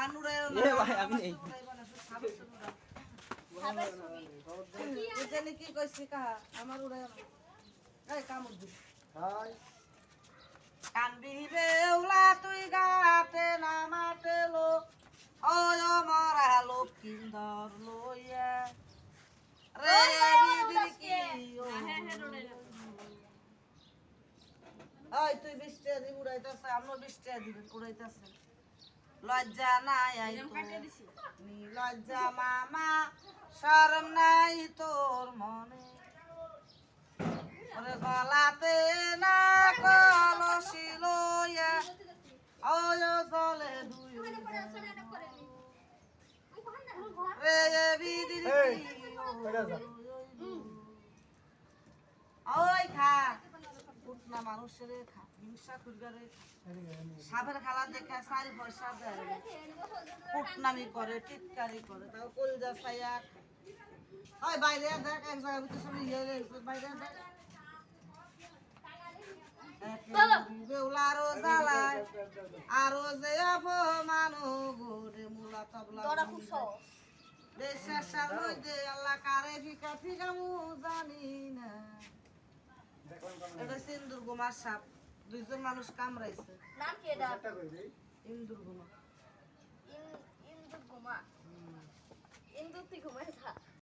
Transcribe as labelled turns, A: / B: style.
A: আর উড়াইও না।
B: এ ভাই, আমি নেই।
A: উড়াইবা না, শুধু সাপের ছবি উড়াও। এই জানি কি কইছি কাহা আমার উড়াইও না এই কামড় দিস কানবি রে উলা তুই গাতে নামাতে লো ওয় মরা লক্ষিন্দর লইয়া তুই বৃষ্টি দি উড়াইতেছে আমরা বৃষ্টি দিবেন উড়াইতেছে লজ্জা নাই আই লজ্জা মামা শরম নাই তোর মনে। ওরে গলাতে না কলসি লইয়া ওয় জলে দুই রে বিদির মানুষের হিংসা করবে সাপের খেলা দেখে সারি পয়সা দেয়। কুটনামি করে টিটকারি করে তাও কলজা সাইয়া ওই বাইরে দেখ এক জায়গায় ভিতরে সব ইয়ে বাইরে দেখ। বেউলারও জ্বালায় আরও যে অপমান গোরে মুলা তবলা দেশের মধ্যে আল্লাহ কারে ফিকা ফিকা মু জানি না। সিন্দুর সাপ। দুইজন মানুষ কামড়াইছে।
C: নাম কি এটা?
A: ইন্দুর
C: ঘুমা